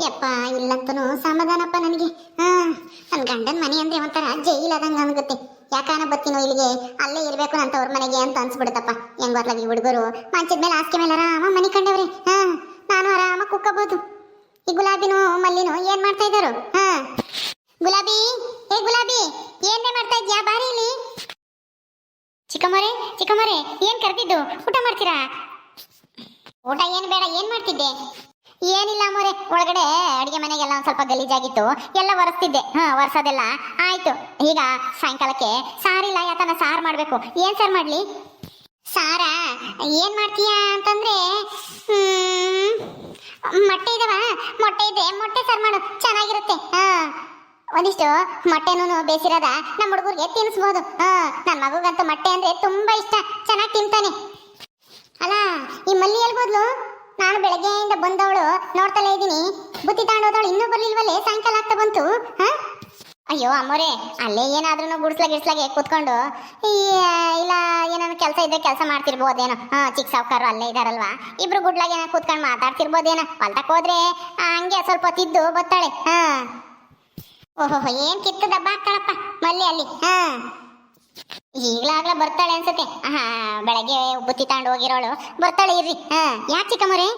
ಯಪ್ಪ, ಇಲ್ಲಂತನೂ ಸಮಾಧಾನಪ್ಪ ನನಗೆ. ಹಾ ನನ್ನ ಗಂಡನ ಮನೆ ಅಂದ್ರೆ ಒಂಥರ ಜೈಲ್ ಆದಂಗ ಅನ್ಗುತ್ತೆ ಯಾಕಾನ ಬತ್ತೀನೋ ಇಲ್ಲಿಗೆ? ಅಲ್ಲೇ ಇರ್ಬೇಕು ಅಂತ ಅವ್ರ ಮನೆಗೆ ಅಂತ ಅನ್ಸ್ಬಿಡುತ್ತಪ್ಪ. ಹೆಂಗ್ ಗೊತ್ತಾಗಿ ಹುಡುಗರು? ಮಂಚದ ಮೇಲೆ ಹಾಸಿಗೆ ಮೇಲೆ ಆರಾಮ ಮನೆ ಕಂಡವ್ರೆ. ಹಾ, ನಾನು ಆರಾಮ ಕುಕ್ಕಬಹುದು ಈ ಗುಲಾಬಿನೂ ಮಲ್ಲಿನೋ ಏನ್ ಮಾಡ್ತಾ ಇದ್ದಾರು ಹಾ. ಗುಲಾಬಿ, ಏ ಗುಲಾಬಿ ಏನ್ ಮಾಡ್ತಾ ಇದ್ಯಾ? ಬಾರಿ ಇಲ್ಲಿ. ಚಿಕ್ಕಮ್ಮರೆ ಚಿಕ್ಕಮ್ಮರೆ, ಏನ್ ಕರೆದಿದ್ದು? ಊಟ ಮಾಡ್ತೀರಾ? ಊಟ ಏನು ಬೇಡ, ಏನ್ ಮಾಡ್ತಿದ್ದೆ? ಏನಿಲ್ಲ ಮೋರೆ, ಒಳಗಡೆ ಅಡಿಗೆ ಮನೆಗೆಲ್ಲ ಒಂದು ಸ್ವಲ್ಪ ಗಲೀಜಾಗಿತ್ತು, ಎಲ್ಲ ಒರೆಸ್ತಿದ್ದೆ. ಹಾ, ಒರೆಸೋದೆಲ್ಲ ಆಯ್ತು. ಈಗ ಸಾಯಂಕಾಲಕ್ಕೆ ಸಾರಿಲ್ಲ ಯಾಕಂದ್ರೆ ಸಾರು ಮಾಡ್ಬೇಕು. ಏನ್ ಸಾರು ಮಾಡ್ಲಿ? ಸಾರ? ಏನ್ ಮಾಡ್ತೀಯಾ ಅಂತಂದ್ರೆ ಮೊಟ್ಟೆ ಇದಾವ, ಮೊಟ್ಟೆ ಇದೆ ಮೊಟ್ಟೆ ಸಾರು ಮಾಡು, ಚೆನ್ನಾಗಿರುತ್ತೆ. ಹಾಂ, ಒಂದಿಷ್ಟು ಮೊಟ್ಟೆನೂ ಬೇಸಿರೋದ ನಮ್ಮ ಹುಡುಗರಿಗೆ ತಿನ್ನಿಸ್ಬೋದು ಹಾ ನನ್ನ ಮಗುಗಂತೂ ಮೊಟ್ಟೆ ಅಂದ್ರೆ ತುಂಬಾ ಇಷ್ಟ, ಚೆನ್ನಾಗಿ ತಿಂತಾನೆ. ಅಲ್ಲ ಈ ಮಲ್ಲಿ ಎಲ್ಗೋದ್ಲು ನಾನು ಬೆಳಗ್ಗೆಯಿಂದ ಬಂದವಳು, ನೋಡ್ತಲೇ ಇದ್ದೀನಿ. ಬುತ್ತಿ ತಾಂಡೋದವಳು ಇನ್ನೂ ಬರ್ಲಿಲ್ವಲ್ಲೇ? ಸಾಯಂಕಾಲ ಆಗ್ತಾ ಬಂತು, ಹಾ? ಅಯ್ಯೋ ಅಮ್ಮೋರೆ, ಅಲ್ಲೇ ಏನಾದ್ರೂ ಗುಡ್ಸ್ಲ ಗಿಡ್ಸ್ಲಾಗೆ ಕೂತ್ಕೊಂಡು ಇಲ್ಲ ಏನಾದ್ರು ಕೆಲಸ ಇದ್ರೆ ಕೆಲಸ ಮಾಡ್ತಿರ್ಬೋದೇನೋ ಹಾ, ಚಿಕ್ಕ ಸಾವುಕಾರರು ಅಲ್ಲೇ ಇದಾರಲ್ವಾ? ಇಬ್ರು ಗುಡ್ಲಾಗ ಏನೋ ಕೂತ್ಕೊಂಡು ಮಾತಾಡ್ತಿರ್ಬೋದೇನೋ ಹೊಲ್ದಕ್ಕೆ ಹೋದ್ರೆ ಹಂಗೆ ಸ್ವಲ್ಪ ಹೊತ್ತಿದ್ದು ಬತ್ತಾಳೆ, ಹಾ. ಓಹೋ ಏನ್ ಕಿತ್ತದ ದಬ್ಬ ಹಾಕ್ತಾಳಪ್ಪ ಮಲ್ಲಿ ಅಲ್ಲಿ, ಹಾ. ಈಗ್ಲಾಗ್ಲ ಬರ್ತಾಳೆ ಅನ್ಸತ್ತೆ. ಹಾ ಬೆಳಗ್ಗೆ ಬುತ್ತಿ ತಗೊಂಡು ಹೋಗಿರೋಳು. ಬರ್ತಾಳೆ ಇರ್ರಿ. ಹಾ, ಯಾಕೆ ಚಿಕ್ಕಮ್ಮರಿ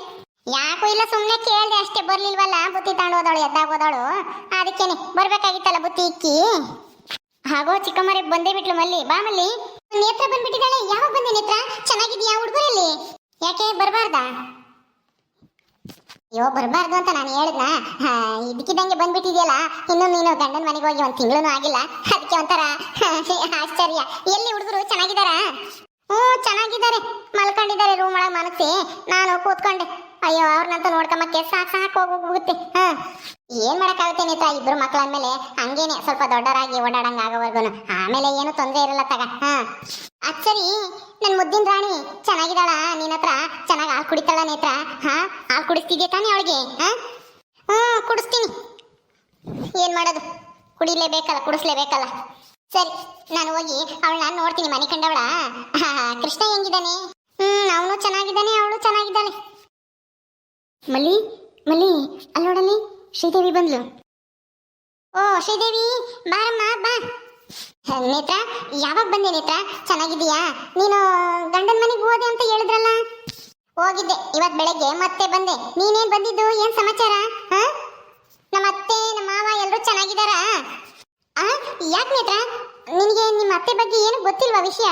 ಯಾಕೋ ಇಲ್ಲ ಸುಮ್ಮನೆ ಕೇಳ್ದೆ ಅಷ್ಟೇ, ಬರ್ಲಿಲ್ವಲ್ಲ? ಬುತ್ತಿ ತಗೊಂಡು ಹೋದವಳು ಎದ್ದಾಗ ಹೋದವಳು ಅದಕ್ಕೇನೆ, ಬರ್ಬೇಕಾಗಿತ್ತಲ್ಲ ಬುತ್ತಿ ಇಕ್ಕಿ? ಹಾಗೋ ಚಿಕ್ಕಮ್ಮರಿ ಬಂದೇ ಬಿಟ್ಲು ಮಲ್ಲಿ. ಬಾ ಮಲ್ಲಿ. ನೇತ್ರ ಬಂದ್ಬಿಟ್ಟಿದ್ದಾಳೆ. ಯಾವಾಗ ಬಂದೆ ನೇತ್ರ? ಚೆನ್ನಾಗಿದ್ಯಾ ಹುಡುಗರಲ್ಲಿ? ಯಾಕೆ, ಬರಬಾರ್ದ? ಅಯ್ಯೋ, ಬರಬಾರ್ದು ಅಂತ ನಾನು ಹೇಳಿದ್ನ? ಇದಕ್ಕಿದ್ದಂಗೆ ಬಂದ್ಬಿಟ್ಟಿದ್ಯಲ್ಲ. ಇನ್ನು ನೀನು ಗಂಡನ ಮನೆಗೆ ಹೋಗಿ ಒಂದು ತಿಂಗಳೂ ಆಗಿಲ್ಲ. ಅದಕ್ಕೆ ಒಂಥರ ಆಶ್ಚರ್ಯ ಎಲ್ಲಿ ಹುಡುಗರು ಚೆನ್ನಾಗಿದ್ದಾರಾ? ಹ್ಞೂ, ಚೆನ್ನಾಗಿದ್ದಾರೆ. ಮಲ್ಕೊಂಡಿದ್ದಾರೆ ರೂಮ್ ಒಳಗೆ ಮನಸ್ಸಿ ನಾನು ಕೂತ್ಕೊಂಡೆ. ಅಯ್ಯೋ, ಅವ್ರನ್ನಂತ ನೋಡ್ಕೊಂಬಕ್ಕೆ ಸಾಕು ಸಾಕು ಹೋಗುತ್ತೆ. ಹಾಂ. ಏನು ಮಾಡೋಕ್ಕಾಗುತ್ತೆ ನೇತ್ರ? ಇಬ್ರು ಮಕ್ಳ ಅಂದ್ಮೇಲೆ ಹಂಗೇನೆ ಸ್ವಲ್ಪ ದೊಡ್ಡರಾಗಿ ಓಡಾಡಂಗ ಆಗೋವರೆಗೂ ಆಮೇಲೆ ಏನು ತೊಂದರೆ ಇರಲ್ಲ ತಗ. ಹಾಂ. ಅದ್ ಸರಿ. ನನ್ ಮುದ್ದಿನ ರಾಣಿ ಚೆನ್ನಾಗಿದ್ದಾಳ? ನಿನ್ನ ಹತ್ರ ಚೆನ್ನಾಗಿ ಹಾಲು ಕುಡಿತಾಳ ನೇತ್ರ? ಹಾ? ಹಾಲು ಕುಡಿಸ್ತಿದ್ಯಾ ತಾನೇ ಅವಳಿಗೆ? ಹಾ? ಹ್ಞೂ, ಕುಡಿಸ್ತೀನಿ. ಏನು ಮಾಡೋದು? ಕುಡಿಲೇಬೇಕಲ್ಲ, ಕುಡಿಸ್ಲೇಬೇಕಲ್ಲ. ಸರಿ, ನಾನು ಹೋಗಿ ಅವಳನ್ನ ನೋಡ್ತೀನಿ, ಮನೆ ಕಂಡವಳ. ಕೃಷ್ಣ ಹೆಂಗಿದ್ದಾನೆ? ಹ್ಮ್, ಅವನು ಚೆನ್ನಾಗಿದ್ದಾನೆ, ಅವಳು ಚೆನ್ನಾಗಿದ್ದಾಳೆ. ಮಲ್ಲಿ ಮಲ್ಲಿ ಅಲ್ಲಿ ನೋಡಲ್ಲಿ, ಶ್ರೀದೇವಿ ಬಂದ್ಲು. ಓ, ಶ್ರೀದೇವಿ, ಬಾರಮ್ಮ, ಬಾ. ನೇತ್ರ, ಯಾವಾಗ ಬಂದೆ ನೇತ್ರ? ಚೆನ್ನಾಗಿದೀಯಾ ನೀನು ಗಂಡನ ಮನೆಗೆ ಹೋದೆ ಅಂತ ಹೇಳಿದ್ರಲ್ಲ? ಹೋಗಿದ್ದೆ, ಇವತ್ ಬೆಳಗ್ಗೆ ಮತ್ತೆ ಬಂದೆ. ನೀನೇನ್ ಬಂದಿದ್ದು? ಏನ್ ಸಮಾಚಾರ? ಹ? ಯಾಕೆ ನೇತ್ರ? ನಿನಗೆ ನಿಮ್ಮ ಅತ್ತೆ ಬಗ್ಗೆ ಏನು ಗೊತ್ತಿಲ್ವಾ ವಿಷಯ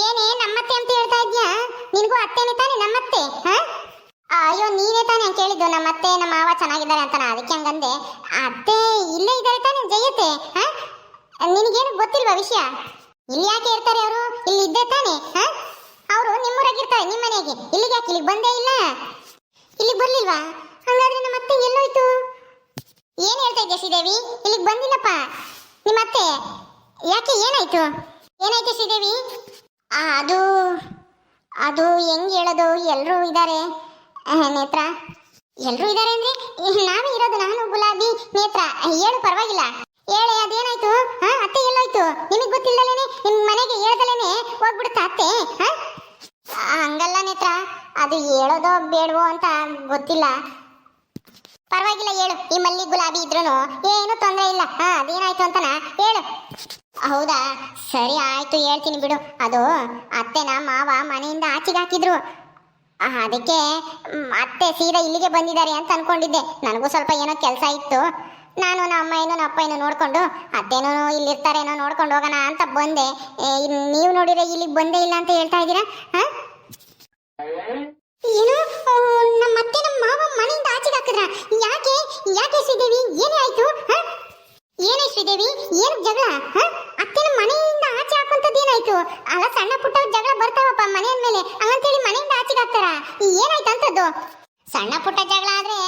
ಏನೇ ನಮ್ಮತ್ತೆ ಅಂತ ಹೇಳ್ತಾ ಇದ್ಯಾ? ನಿನಗೂ ಅತ್ತೆನೇ ತಾನೆ ನಮ್ಮತ್ತೆ ಅಯ್ಯೋ, ನೀನೇ ತಾನೇ ಕೇಳಿದ್ದು ನಮ್ಮ ಅತ್ತೆ ನಮ್ಮ ಮಾವ ಚೆನ್ನಾಗಿದ್ದಾರೆ ಅಂತ ಅದಕ್ಕೆ ಹಂಗಂದೆ. ಅತ್ತೆ ಇಲ್ಲೇ ಇದ್ದಾರೆ ತಾನೆ, ಜಯತೆ ನಿನಗೇನು ಗೊತ್ತಿಲ್ವಾ ವಿಷಯ? ಇಲ್ಲಿ ಯಾಕೆ ಇರ್ತಾರೆ ಅವರು? ಇಲ್ಲಿ ಇದ್ದೇ ತಾನೆ ಅವರು ನಿಮ್ಮೂರಾಗಿರ್ತಾರೆ ನಿಮ್ಮ ಮನೆಗೆ ಇಲ್ಲಿಗೆ ಯಾಕೆ? ಇಲ್ಲಿಗೆ ಬಂದೇ ಇಲ್ಲ? ಇಲ್ಲಿಗೆ ಬರ್ಲಿಲ್ವಾ? ಹಂಗಾದ್ರೆ ನಮ್ಮ ಅತ್ತೆ ಎಲ್ಲೋಯ್ತು? ಏನ್ ಹೇಳ್ತಾ ಇದ್ದೆ ಶ್ರೀದೇವಿ? ಇಲ್ಲಿಗೆ ಬಂದಿಲ್ಲಪ್ಪ. ನಿಮ್ಮ ಅತ್ತೆ? ಯಾಕೆ ಏನಾಯ್ತು? ಏನಾಯ್ತು ಶ್ರೀದೇವಿ? ಅದು ಅದು ಹೆಂಗ್ ಹೇಳೋದು? ಎಲ್ಲರೂ ಇದ್ದಾರೆ ನೇತ್ರ? ಎಲ್ಲರೂ ಇದ್ದಾರೆ ಅಂದ್ರೆ ನಾವೇ ಇರೋದು, ನಾನು, ಗುಲಾಬಿ, ನೇತ್ರ. ಹೇಳು, ಪರವಾಗಿಲ್ಲ. ಹೇಳಿ, ಅದೇನಾಯ್ತು? ಹಾ ಅತ್ತೆ ಎಲ್ಲೋಯ್ತು. ನಿಮಗೆ ಗೊತ್ತಿಲ್ಲಲೇನೆ? ನಿಮ್ಮ ಮನೆಗೆ ಹೇಳ್ದಲೇನೆ ಹೋಗ್ಬಿಡುತ್ತಾ ಅತ್ತೆ ಹಾ ಹಂಗಲ್ಲ ನೇತ್ರ. ಅದು ಹೇಳೋದೋ ಬೇಡವೋ ಅಂತ ಗೊತ್ತಿಲ್ಲ. ಪರವಾಗಿಲ್ಲ, ಹೇಳು. ಈ ಮಲ್ಲಿ ಗುಲಾಬಿ ಇದ್ರೂನು ಏನು ತೊಂದರೆ ಇಲ್ಲ. ಹಾ, ಅದೇನಾಯ್ತು ಅಂತನಾ ಹೇಳು. ಹೌದಾ? ಸರಿ, ಆಯ್ತು, ಹೇಳ್ತೀನಿ ಬಿಡು. ಅದು ಅತ್ತೆನ ಮಾವ ಮನೆಯಿಂದ ಆಚೆಗೆ ಹಾಕಿದ್ರು. ಅದಕ್ಕೆ ಅತ್ತೆ ಸೀದಾ ಇಲ್ಲಿಗೆ ಬಂದಿದ್ದಾರೆ ಅಂತ ಅನ್ಕೊಂಡಿದ್ದೆ. ನನಗೂ ಸ್ವಲ್ಪ ಏನೋ ಕೆಲಸ ಇತ್ತು. ನಾನು ನಮ್ಮ ಅಮ್ಮ ಏನೋ ಅಪ್ಪ ಏನೋ ನೋಡಿಕೊಂಡು, ಅತ್ತೇನೋ ಇಲ್ಲಿರ್ತಾರೇನೋ ನೋಡ್ಕೊಂಡು ಹೋಗೋಣ ಅಂತ ಬಂದೆ. ನೀವು ನೋಡಿದ್ರೆ ಇಲ್ಲಿಗೆ ಬಂದೇ ಇಲ್ಲ ಅಂತ ಹೇಳ್ತಾ ಇದ್ದೀರಾ? ಹಾ? ಏನು ನಮ್ಮ ನಮ್ಮ ಮಾವ ಮನೆಯಿಂದ ಆಚೆಗೆ ಹಾಕಿದ್ರ. ಯಾಕೆ? ಯಾಕೆ ಶ್ರೀದೇವಿ? ಏನೇ ಹ? ಏನೇ ಶ್ರೀದೇವಿ? ಏನು ಜಗಳ? ಹಾ? ನಮ್ಮ ಮನೆಯಿಂದ ಆಚೆ ಹಾಕುವಂತದ್ದು ಏನಾಯ್ತು? ಅಲ್ಲ, ಸಣ್ಣ ಪುಟ್ಟ ಜಗಳ ಬರ್ತಾವಪ್ಪ ಮನೆಯ ಮೇಲೆ. ಹಂಗಂತೇಳಿ ಮನೆಯಿಂದ ಆಚೆಗೆ ಹಾಕ್ತಾರ? ಏನಾಯ್ತು ಅಂತದ್ದು ಸಣ್ಣ ಪುಟ್ಟ ಜಗಳ ಆದ್ರೆ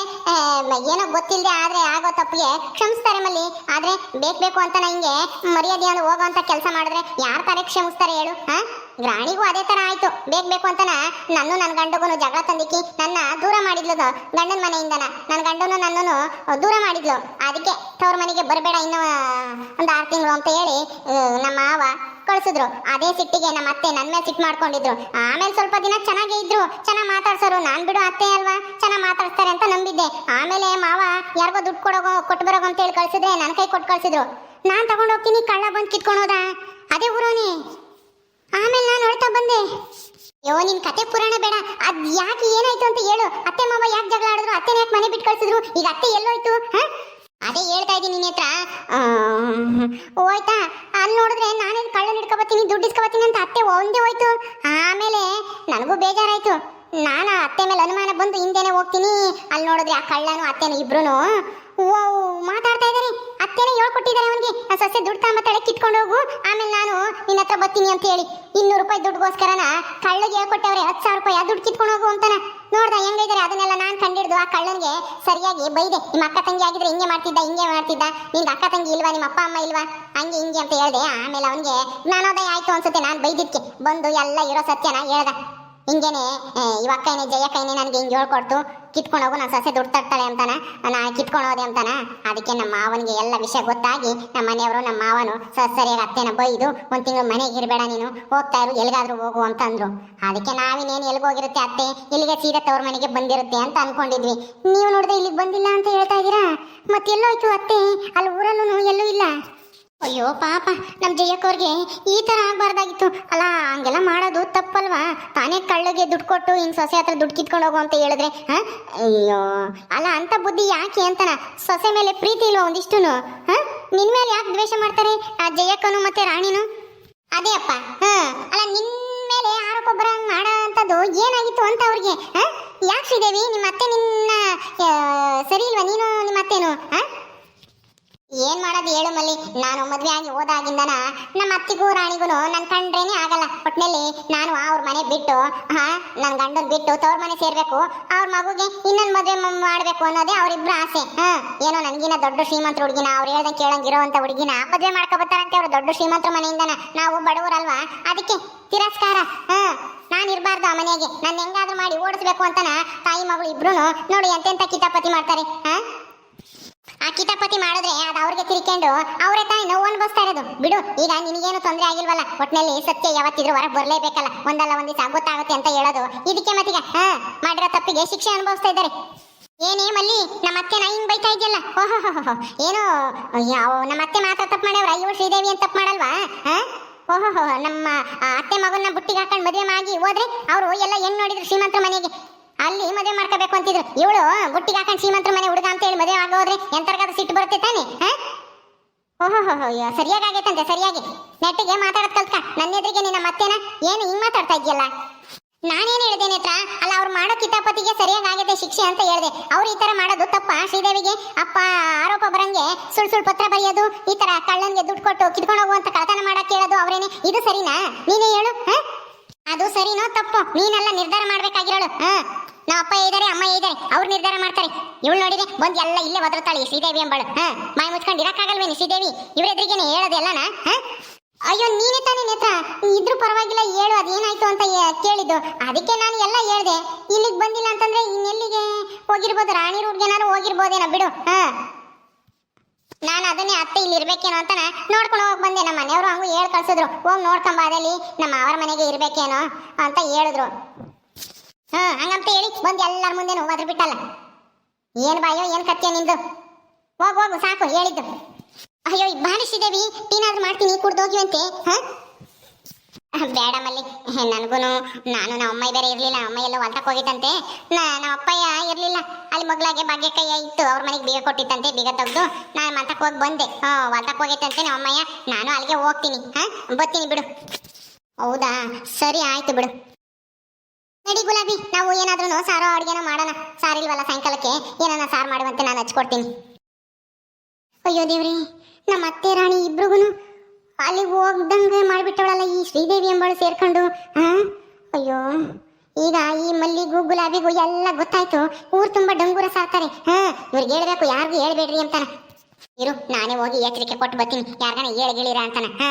ಏನೋ ಗೊತ್ತಿಲ್ಲದೆ ಆದ್ರೆ ಆಗೋ ತಪ್ಪಿಗೆ ಕ್ಷಮಿಸ್ತಾರೆ ಮಲ್ಲಿ. ಆದ್ರೆ ಬೇಕು ಅಂತ ಹಿಂಗೆ ಹೋಗೋ ಅಂತ ಕೆಲಸ ಮಾಡಿದ್ರೆ ಯಾರ ತಾರೆ ಕ್ಷಮಿಸ್ತಾರೆ ಹೇಳು ಹಾ? ರಾಣಿಗೂ ಅದೇ ತರ ಆಯ್ತು. ಬೇಕು ಅಂತನ ನನ್ನ ನನ್ನ ಗಂಡಗೂ ಜಗಳ ತಂದಿಕ್ಕಿ ನನ್ನ ದೂರ ಮಾಡಿದ್ಲು ಗಂಡನ ಮನೆಯಿಂದನ. ನನ್ನ ಗಂಡನು ನನ್ನನ್ನು ದೂರ ಮಾಡಿದ್ಲು. ಅದಕ್ಕೆ ತವ್ರ ಮನೆಗೆ ಬರಬೇಡ ಇನ್ನು ಒಂದು ಆರು ತಿಂಗಳು ಅಂತ ಹೇಳಿ ಆ, ನಮ್ಮ ಮಾವ ಕಳಿಸಿದ್ರು. ಅದೇ ಸಿಟ್ಟಿಗೆ ನಮ್ಮ ಅತ್ತೆ ನನ್ನ ಮೇಲೆ ಸಿಟ್ಟು ಮಾಡ್ಕೊಂಡಿದ್ರು. ಆಮೇಲೆ ಸ್ವಲ್ಪ ದಿನ ಚೆನ್ನಾಗೇ ಇದ್ರು. ಚೆನ್ನಾಗಿ ಮಾತಾಡ್ಸೋರು. ನಾನು ಬಿಡು ಅತ್ತೆ ಅಲ್ವಾ? ಚೆನ್ನಾಗಿ ಮಾತಾಡ್ತಾರೆ ಅಂತ ನಂಬಿದ್ದೆ. ಆಮೇಲೆ ಮಾವ, ಯಾರಿಗೋ ದುಡ್ಡು ಕೊಡೋಗೋ, ಕೊಟ್ಟು ಬರೋಗೋ ಅಂತ ಹೇಳಿ ಕಳಿಸಿದ್ರೆ ನನ್ನ ಕೈ ಕೊಟ್ಟು ಕಳ್ಸಿದ್ರು. ನಾನು ತಗೊಂಡು ಹೋಗ್ತೀನಿ, ಕಳ್ಳ ಬಂದು ಕಿತ್ಕೊಂಡು ಹೋದ. ಅದೇ ಊರೋನಿ. ಆಮೇಲೆ ನಾನು ನೋಡ್ತಾ ಬಂದೆ. ಯೋ ನಿನ್ ಕತೆ ಪುರಾಣ ಬೇಡ. ಅದ್ ಯಾಕೆ ಏನಾಯ್ತು ಅಂತ ಹೇಳು. ಅತ್ತೆ ಮಾವ ಯಾಕೆ ಜಗಳ ಆಡಿದ್ರು? ಅತ್ತೆ ಯಾಕೆ ಮನೆ ಬಿಟ್ಟು ಕಳ್ಸಿದ್ರು? ಈಗ ಅತ್ತೆ ಎಲ್ಲೋಯ್ತು? ಅದೇ ಹೇಳ್ತಾ ಇದ್ದೀನಿ ನಿನ್ನ ಹತ್ರ. ಹೋಯ್ತಾ? ಅಲ್ಲಿ ನೋಡಿದ್ರೆ ನಾನೇ ಕಳ್ಳ ಹಿಡ್ಕೊಬತ್ತೀನಿ ದುಡ್ಡು ಇಸ್ಕೊಬತ್ತೀನಿ ಅಂತ ಅತ್ತೆ ಒಂದೇ ಹೋಯ್ತು. ಆಮೇಲೆ ನನಗೂ ಬೇಜಾರಾಯ್ತು. ನಾನು ಅತ್ತೆ ಮೇಲೆ ಅನುಮಾನ ಬಂದು ಹಿಂದೆನೆ ಹೋಗ್ತೀನಿ. ಅಲ್ಲಿ ನೋಡಿದ್ರೆ ಆ ಕಳ್ಳನು ಅತ್ತೆನು ಇಬ್ರು ಓ ಮಾತಾಡ್ತಾ ಇದ್ದಾರೆ ಅತ್ತೆನೇ ಹೇಳ್ಕೊಟ್ಟಿದ್ದಾರೆ ಅವನಿಗೆ ಆ ಸೊಸೆ ದುಡ್ಡು ಕಿತ್ಕೊಂಡು ಹೋಗು. ಆಮೇಲೆ ನಾನು ನಿನ್ನ ಹತ್ರ ಬರ್ತೀನಿ ಅಂತ ಹೇಳಿ. ಇನ್ನೂರು ರೂಪಾಯಿ ದುಡ್ಡುಗೋಸ್ಕರನ ಕಳ್ಳಗೆ ಹೇಳ್ಕೊಟ್ಟವ್ರೆ, ಹತ್ತು ಸಾವಿರ ರೂಪಾಯಿ, ಆ ದುಡ್ಡು ಕಿತ್ಕೊಂಡು ಹೋಗು ಅಂತಾನ. ನೋಡ್ದ ಹೆಂಗಿದ್ದಾರೆ ಅದನ್ನೆಲ್ಲ ನಾನು ಕಂಡಿಡ್ದು. ಆ ಕಳ್ಳನಿಗೆ ಸರಿಯಾಗಿ ಬೈದೆ. ನಿಮ್ಮ ಅಕ್ಕ ತಂಗಿ ಆಗಿದ್ರೆ ಹಿಂಗೆ ಮಾಡ್ತಿದ್ದ ಹಿಂಗೆ ಮಾಡ್ತಿದ್ದ. ನಿಂಗೆ ಅಕ್ಕ ತಂಗಿ ಇಲ್ವಾ, ನಿಮ್ಮ ಅಪ್ಪ, ಅಮ್ಮ ಇಲ್ವಾ? ಹಂಗೆ ಹಿಂಗೆ ಅಂತ ಹೇಳ್ದೆ. ಆಮೇಲೆ ಅವನಿಗೆ ಜ್ಞಾನೋದಯ ಆಯ್ತು ಅನ್ಸುತ್ತೆ ನಾನು ಬೈದಿದ್ಕೆ. ಬಂದು ಎಲ್ಲ ಇರೋ ಸತ್ಯನ ಹೇಳ್ದ. ಹಿಂಗೇನೆ ಅಕ್ಕನೇ ಜಯಕ್ಕನೇ ನನಗೆ ಹಿಂಗೆ ಹೇಳ್ಕೊಡ್ತು. ಕಿತ್ಕೊಂಡು ಹೋಗು, ನಾನು ಸೊಸೆ ದುಡ್ಡು ತರ್ತಾಳೆ ಅಂತಾನ? ನಾ ಕಿತ್ಕೊಂಡು ಹೋದೆ ಅಂತಾನ? ಅದಕ್ಕೆ ನಮ್ಮ ಮಾವನಿಗೆ ಎಲ್ಲ ವಿಷಯ ಗೊತ್ತಾಗಿ ನಮ್ಮ ಮನೆಯವರು, ನಮ್ಮ ಮಾವನು ಸರಿಯಾಗಿ ಅತ್ತೆನ ಬೈದು ಒಂದು ತಿಂಗಳು ಮನೆಗೆ ಇರಬೇಡ ನೀನು, ಹೋಗ್ತಾ ಇರು, ಎಲ್ಲಿಗಾದ್ರೂ ಹೋಗು ಅಂತ ಅಂತಂದ್ರು ಅದಕ್ಕೆ ನಾವಿನ್ನೇನು ಎಲ್ಲಿಗೆ ಹೋಗಿರುತ್ತೆ ಅತ್ತೆ? ಇಲ್ಲಿಗೆ ಸೀದಾ ತವ್ರ ಮನೆಗೆ ಬಂದಿರುತ್ತೆ ಅಂತ ಅನ್ಕೊಂಡಿದ್ವಿ. ನೀವು ನೋಡಿದ್ರೆ ಇಲ್ಲಿಗೆ ಬಂದಿಲ್ಲ ಅಂತ ಹೇಳ್ತಾ ಇದ್ದೀರಾ? ಮತ್ತೆ ಎಲ್ಲೋಯ್ತು ಅತ್ತೆ? ಅಲ್ಲಿ ಊರಲ್ಲೂ ಎಲ್ಲೂ ಇಲ್ಲ. ಅಯ್ಯೋ, ಪಾಪ. ನಮ್ಮ ಜಯಕ್ಕವ್ರಿಗೆ ಈ ಥರ ಆಗಬಾರ್ದಾಗಿತ್ತು. ಅಲ್ಲ ಹಂಗೆಲ್ಲ ಮಾಡೋದು ತಪ್ಪಲ್ವಾ? ತಾನೇ ಕಳ್ಳಗೆ ದುಡ್ಡು ಕೊಟ್ಟು ಹಿಂಗೆ ಸೊಸೆ ಹತ್ರ ದುಡ್ಡು ಕಿತ್ಕೊಂಡು ಹೋಗು ಅಂತ ಹೇಳಿದ್ರೆ, ಹಾಂ? ಅಯ್ಯೋ. ಅಲ್ಲ ಅಂಥ ಬುದ್ಧಿ ಯಾಕೆ ಅಂತನ? ಸೊಸೆ ಮೇಲೆ ಪ್ರೀತಿ ಇಲ್ವಾ ಒಂದಿಷ್ಟು ಹಾಂ? ನಿನ್ನ ಮೇಲೆ ಯಾಕೆ ದ್ವೇಷ ಮಾಡ್ತಾರೆ ಆ ಜಯಕ್ಕನು ಮತ್ತೆ ರಾಣಿನು? ಅದೇ ಅಪ್ಪ. ಹಾಂ. ಅಲ್ಲ ನಿನ್ನ ಮೇಲೆ ಆರೋಪ ಬರ ಮಾಡೋ ಅಂಥದ್ದು ಏನಾಗಿತ್ತು ಅಂತ ಅವ್ರಿಗೆ, ಹಾಂ? ಯಾಕೆ ಶ್ರೀದೇವಿ ನಿಮ್ಮ ಅತ್ತೆ ನಿನ್ನ ಸರಿ ಇಲ್ವಾ? ನೀನು ನಿಮ್ಮ ಅತ್ತೆನು, ಹಾಂ? ಏನ್ ಮಾಡೋದು ಹೇಳು ಮಲ್ಲಿ. ನಾನು ಮದ್ವೆ ಆಗಿ ಹೋದಾಗಿಂದನ ನಮ್ಮ ಅತ್ತಿಗೂ ರಾಣಿಗೂ ನನ್ ಕಂಡ್ರೇನೆ ಆಗಲ್ಲ. ಒಟ್ನಲ್ಲಿ ನಾನು ಅವ್ರ ಮನೆ ಬಿಟ್ಟು ಹಾ ನನ್ ಗಂಡನ್ ಬಿಟ್ಟು ತವ್ರ ಮನೆ ಸೇರ್ಬೇಕು. ಅವ್ರ ಮಗುಗೆ ಇನ್ನೊಂದ್ ಮದ್ವೆ ಮಾಡ್ಬೇಕು ಅನ್ನೋದೇ ಅವ್ರಿಬ್ರು ಆಸೆ. ಹಾ, ಏನೋ ನನ್ಗಿನ ದೊಡ್ಡ ಶ್ರೀಮಂತ ಹುಡುಗಿನ, ಅವ್ರು ಹೇಳ್ದಂಗೆ ಕೇಳಂಗಿರೋಂತ ಹುಡುಗಿನ ಮದ್ವೆ ಮಾಡ್ಕೊಬತ್ತಾರಂತೆ ಅವ್ರು ದೊಡ್ಡ ಶ್ರೀಮಂತರ ಮನೆಯಿಂದನ. ನಾವು ಬಡವರಲ್ವಾ? ಅದಕ್ಕೆ ತಿರಸ್ಕಾರ. ಹಾ, ನಾನು ಇರಬಾರ್ದು ಆ ಮನೆಗೆ. ನಾನು ಹೆಂಗಾದ್ರೂ ಮಾಡಿ ಓಡಿಸ್ಬೇಕು ಅಂತನ ತಾಯಿ ಮಗಳು ಇಬ್ರು ನೋಡಿ ಎಂತೆಂತ ಕಿತಾಪತಿ ಮಾಡ್ತಾರೆ. ಹಾ? ಕಿತಾಪತಿ ಮಾಡಿದ್ರೆ ಅದು ಅವ್ರಿಗೆ ತಿರ್ಕೊಂಡು ಅವರೇ ತಾಯಿ ನೋವು ಅನ್ಭವಿಸ್ತಾ ಇರೋದು. ಬಿಡು, ಈಗ ನಿನಗೇನು ತೊಂದರೆ ಆಗಿಲ್ವಲ್ಲ? ಒಟ್ಟಿನಲ್ಲಿ ಸತ್ಯ ಯಾವತ್ತಿದ್ರು ಹೊರಗೆ ಬರಲೇಬೇಕಲ್ಲ? ಒಂದಲ್ಲ ಒಂದಿಷ್ಟು ದಿವಸ ಗೊತ್ತಾಗುತ್ತೆ ಅಂತ ಹೇಳೋದು. ಇದಕ್ಕೆ ಮತ್ತೀಗ, ಹಾ, ಮಾಡಿರೋ ತಪ್ಪಿಗೆ ಶಿಕ್ಷೆ ಅನುಭವಿಸ್ತಾ ಇದ್ದಾರೆ. ಏನೇ ಮಲ್ಲಿ, ನಮ್ಮ ಅತ್ತೆ ನಾ ಹಿಂಗ್ ಬೈತಾ ಇದೆಯಲ್ಲ? ಓಹೋ ಏನು ಯಾವ ನಮ್ಮ ಅತ್ತೆ ಮಾತ್ರ ತಪ್ಪು ಮಾಡ್ಯವ್ರ? ಅಯ್ಯೋ, ಶ್ರೀದೇವಿ ಅಂತ ತಪ್ಪು ಮಾಡಲ್ವಾ? ಹಾ? ಓಹೋ ನಮ್ಮ ಅತ್ತೆ ಮಗನ ಬುಟ್ಟಿಗೆ ಹಾಕೊಂಡು ಮದುವೆ ಮಾಡಿ ಹೋದ್ರೆ ಅವರು ಎಲ್ಲ ಹೆಂಗ್ ನೋಡಿದ್ರು ಶ್ರೀಮಂತರ ಮನೆಗೆ. ಅಲ್ಲಿ ಮದುವೆ ಮಾಡ್ಕೋಬೇಕು ಅಂತಿದ್ರು. ಇವಳು ಬುಟ್ಟಿಗೆ ಹಾಕೊಂಡು ಶ್ರೀಮಂತರ ಮನೆ ಹುಡುಗ ಅಂತ ಹೇಳಿ ಮದುವೆ ಆಗೋದ್ರೆ ಎಂತರ್ಗಾದ್ರೂ ಸಿಟ್ಟು ಬರುತ್ತೆ ತಾನೆ ಓಹೋ ಸರಿಯಾಗಿ ಆಗೈತಂತೆ, ಸರಿಯಾಗಿ. ನೆಟ್ಟಿಗೆ ಮಾತಾಡೋದು ಕಲ್ತ್ಕ. ನನ್ನ ಎದುರಿಗೆ ನಿನ್ನ ಮತ್ತೇನ? ಏನು ಹಿಂಗ್ ಮಾತಾಡ್ತಾ ಇದೆಯಲ್ಲ ನಾನೇನ್ ಹೇಳಿದೆ ನೇತ್ರ ಅಲ್ಲ, ಅವ್ರು ಮಾಡೋ ಕಿತಾಪತಿಗೆ ಸರಿಯಾಗಿ ಆಗಿದೆ ಶಿಕ್ಷೆ ಅಂತ ಹೇಳ್ದೆ. ಅವ್ರು ಈ ತರ ಮಾಡೋದು ತಪ್ಪ? ಶ್ರೀದೇವಿಗೆ ಅಪ್ಪ ಆರೋಪ ಬರಂಗೆ ಸುಳ್ ಸುಳ್ ಪತ್ರ ಬರೆಯೋದು, ಈ ತರ ಕಳ್ಳನ್ಗೆ ದುಡ್ಡು ಕೊಟ್ಟು ಕಿತ್ಕೊಂಡು ಹೋಗುವಂತ ಕಳ್ತನ ಮಾಡಕ್ ಹೇಳೋದು ಅವ್ರೇನೆ? ಇದು ಸರಿನಾ? ನೀನೇ ಹೇಳು ಅದು ಸರಿನೋ ತಪ್ಪು? ನೀನೆಲ್ಲ ನಿರ್ಧಾರ ಮಾಡ್ಬೇಕಾಗಿರೋಳು, ಹಾ? ನಮ್ಮ ಅಪ್ಪ ಇದ್ದಾರೆ ಅಮ್ಮ ಇದ್ದಾರೆ ಅವ್ರು ನಿರ್ಧಾರ ಮಾಡ್ತಾರೆ. ಇವಳು ನೋಡಿದ್ರೆ, ಬಂದು ಎಲ್ಲ ಇಲ್ಲೇ ಒದರ್ತಾಳೆ ಶ್ರೀದೇವಿ ಎಂಬಳು ಹಾ, ಮಾಯ ಮುಚ್ಕೊಂಡು ಇರಕ್ಕಾಗಲ್ವೇನು ಶ್ರೀದೇವಿ? ಇವರೆದ್ರಿಗೇನೆ ಹೇಳೋದೆಲ್ಲನ? ಹಾ? ಅಯ್ಯೋ, ನೀನೇ ತಾನೇ ನೇತ್ರ? ಇದ್ರೂ ಪರವಾಗಿಲ್ಲ, ಹೇಳು, ಅದೇನಾಯ್ತು ಅಂತ ಕೇಳಿದ್ದು. ಅದಕ್ಕೆ ನಾನು ಎಲ್ಲ ಹೇಳ್ದೆ. ಇಲ್ಲಿಗೆ ಬಂದಿಲ್ಲ ಅಂತಂದ್ರೆ ಇನ್ನೆಲ್ಲಿಗೆ ಹೋಗಿರ್ಬೋದು? ರಾಣಿ ರೂಟ್ಗೆನಾರು ಹೋಗಿರ್ಬೋದೇನೋ ಬಿಡು. ಹಾ. ನಾನು ಅದನ್ನೇ ಅತ್ತೆ ಇಲ್ಲಿ ಇರ್ಬೇಕೇನೋ ಅಂತ ನೋಡ್ಕೊಂಡು ಹೋಗಿ ಬಂದೆ. ನಮ್ಮ ಮನೆಯವರು ಹಂಗೂ ಹೇಳ್ ಕಳ್ಸಿದ್ರು. ಹೋಗಿ ನೋಡ್ಕೊಂಬ ಅದಲ್ಲಿ ನಮ್ಮ ಅವರ ಮನೆಗೆ ಇರ್ಬೇಕೇನೋ ಅಂತ ಹೇಳಿದ್ರು. ಹಾ ಹಂಗಂತ ಹೇಳಿ ಬಂದು ಎಲ್ಲರ ಮುಂದೆ ಹೋಗಾದ್ರು ಬಿಟ್ಟಲ್ಲ. ಏನ್ ಬಾಯೋ, ಏನ್ ಕತ್ತೆ ನಿಂದು? ಹೋಗ್, ಹೋಗು, ಸಾಕು, ಹೇಳಿದ್ದು. ಅಯ್ಯೋ ಬಾರಿಸಿದೇವಿ ಟೀನಾದ್ರೂ ಮಾಡ್ತೀನಿ ಕುಡ್ದೋಗಿ ಹೋಗಿವಂತೆ ಹಾ? ಬೇಡ ಮಲ್ಲಿ ನನಗೂ ನಾನು ನಮ್ಮ ಅಮ್ಮ ಬೇರೆ ಇರ್ಲಿಲ್ಲ ಅಮ್ಮ ಎಲ್ಲ ಹೊಲ್ತಕ್ಕೆ ಹೋಗಿತ್ತಂತೆ. ನಾ ನಮ್ಮ ಅಪ್ಪಯ್ಯ ಇರ್ಲಿಲ್ಲ. ಅಲ್ಲಿ ಮಗ್ಲಾಗೆ ಭಾಗ್ಯಕ್ಕಯ್ಯ ಇತ್ತು, ಅವ್ರ ಮನೆಗೆ ಬೀಗ ಕೊಟ್ಟಿತ್ತಂತೆ, ಬೀಗ ತೆಗೆದು. ನಾನು ಮಂತಕ್ಕೆ ಹೋಗಿ ಬಂದೆ. ಹಾ ಹೊಲ್ತಕ್ಕೆ ಹೋಗಿತ್ತಂತೆ ನಮ್ಮ ಅಮ್ಮಯ್ಯ. ನಾನು ಅಲ್ಲಿಗೆ ಹೋಗ್ತೀನಿ, ಹಾಂ? ಬರ್ತೀನಿ ಬಿಡು. ಹೌದಾ? ಸರಿ, ಆಯ್ತು ಬಿಡು. ನಡಿ ಗುಲಾಬಿ, ನಾವು ಏನಾದ್ರೂ ಸಾರೋ ಅಡುಗೆನ ಮಾಡೋಣ. ಸಾರಿಲ್ವಲ್ಲ ಸಾಯಂಕಾಲಕ್ಕೆ? ಏನಾನ ಸಾರು ಮಾಡುವಂತೆ ನಾನು ಹಚ್ಕೊಡ್ತೀನಿ. ಅಯ್ಯೋ ದೇವ್ರಿ, ನಮ್ಮ ಅತ್ತೆ, ರಾಣಿ ಇಬ್ರಿಗೂ ಅಲ್ಲಿಗೆ ಹೋಗ್ದಂಗೆ ಮಾಡಿಬಿಟ್ಟವಳಲ್ಲ ಈ ಶ್ರೀದೇವಿ ಎಂಬಳು ಸೇರ್ಕೊಂಡು ಹಾ ಅಯ್ಯೋ, ಈಗ ಈ ಮಲ್ಲಿಗೂ ಗುಲಾಬಿಗೂ ಎಲ್ಲ ಗೊತ್ತಾಯ್ತು. ಊರ್ ತುಂಬಾ ಡಂಗೂರ ಸಾಕ್ತಾರೆ. ಹಾ ಇವ್ರಿಗೆ ಹೇಳ್ಬೇಕು, ಯಾರಿಗೂ ಹೇಳ್ಬೇಡ್ರಿ ಅಂತಾನ. ಇರು, ನಾನೇ ಹೋಗಿ ಎಚ್ಚರಿಕೆ ಕೊಟ್ಟು ಬರ್ತೀನಿ. ಯಾರ್ಗಾನ ಹೇಳಿ ಗಿಳಿರ ಅಂತಾನ. ಹಾ